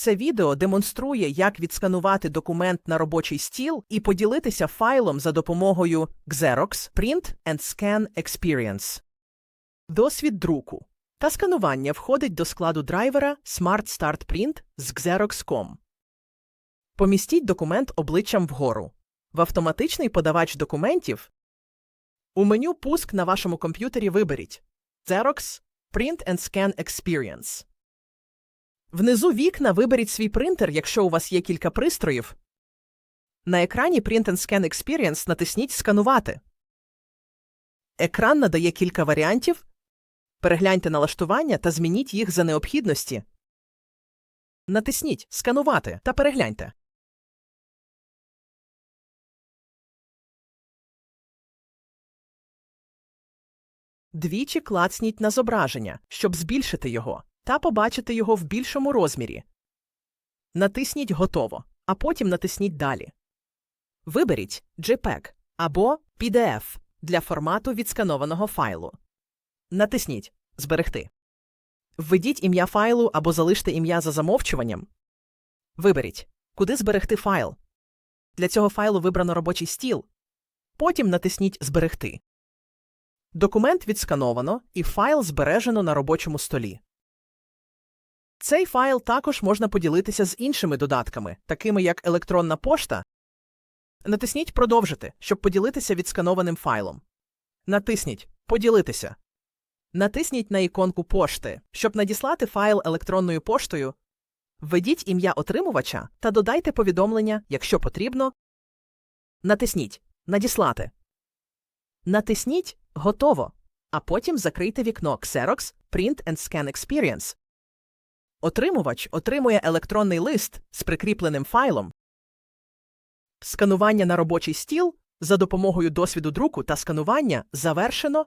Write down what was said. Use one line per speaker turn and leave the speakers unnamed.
Це відео демонструє, як відсканувати документ на робочий стіл і поділитися файлом за допомогою Xerox Print and Scan Experience. Досвід друку та сканування входить до складу драйвера Smart Start Print з Xerox.com. Помістіть документ обличчям вгору. В автоматичний подавач документів у меню Пуск на вашому комп'ютері виберіть Xerox Print and Scan Experience. Внизу вікна виберіть свій принтер, якщо у вас є кілька пристроїв. На екрані Print and Scan Experience натисніть Сканувати. Екран надає кілька варіантів. Перегляньте налаштування та змініть їх за необхідності. Натисніть Сканувати та перегляньте. Двічі клацніть на зображення, щоб збільшити його, та побачити його в більшому розмірі. Натисніть Готово, а потім натисніть Далі. Виберіть JPEG або PDF для формату відсканованого файлу. Натисніть Зберегти. Введіть ім'я файлу або залиште ім'я за замовчуванням. Виберіть, куди зберегти файл. Для цього файлу вибрано робочий стіл. Потім натисніть Зберегти. Документ відскановано і файл збережено на робочому столі. Цей файл також можна поділитися з іншими додатками, такими як електронна пошта. Натисніть Продовжити, щоб поділитися відсканованим файлом. Натисніть Поділитися. Натисніть на іконку пошти, щоб надіслати файл електронною поштою. Введіть ім'я отримувача та додайте повідомлення, якщо потрібно. Натисніть Надіслати. Натисніть Готово, а потім закрийте вікно Xerox Print and Scan Experience. Отримувач отримує електронний лист з прикріпленим файлом. Сканування на робочий стіл за допомогою досвіду друку та сканування завершено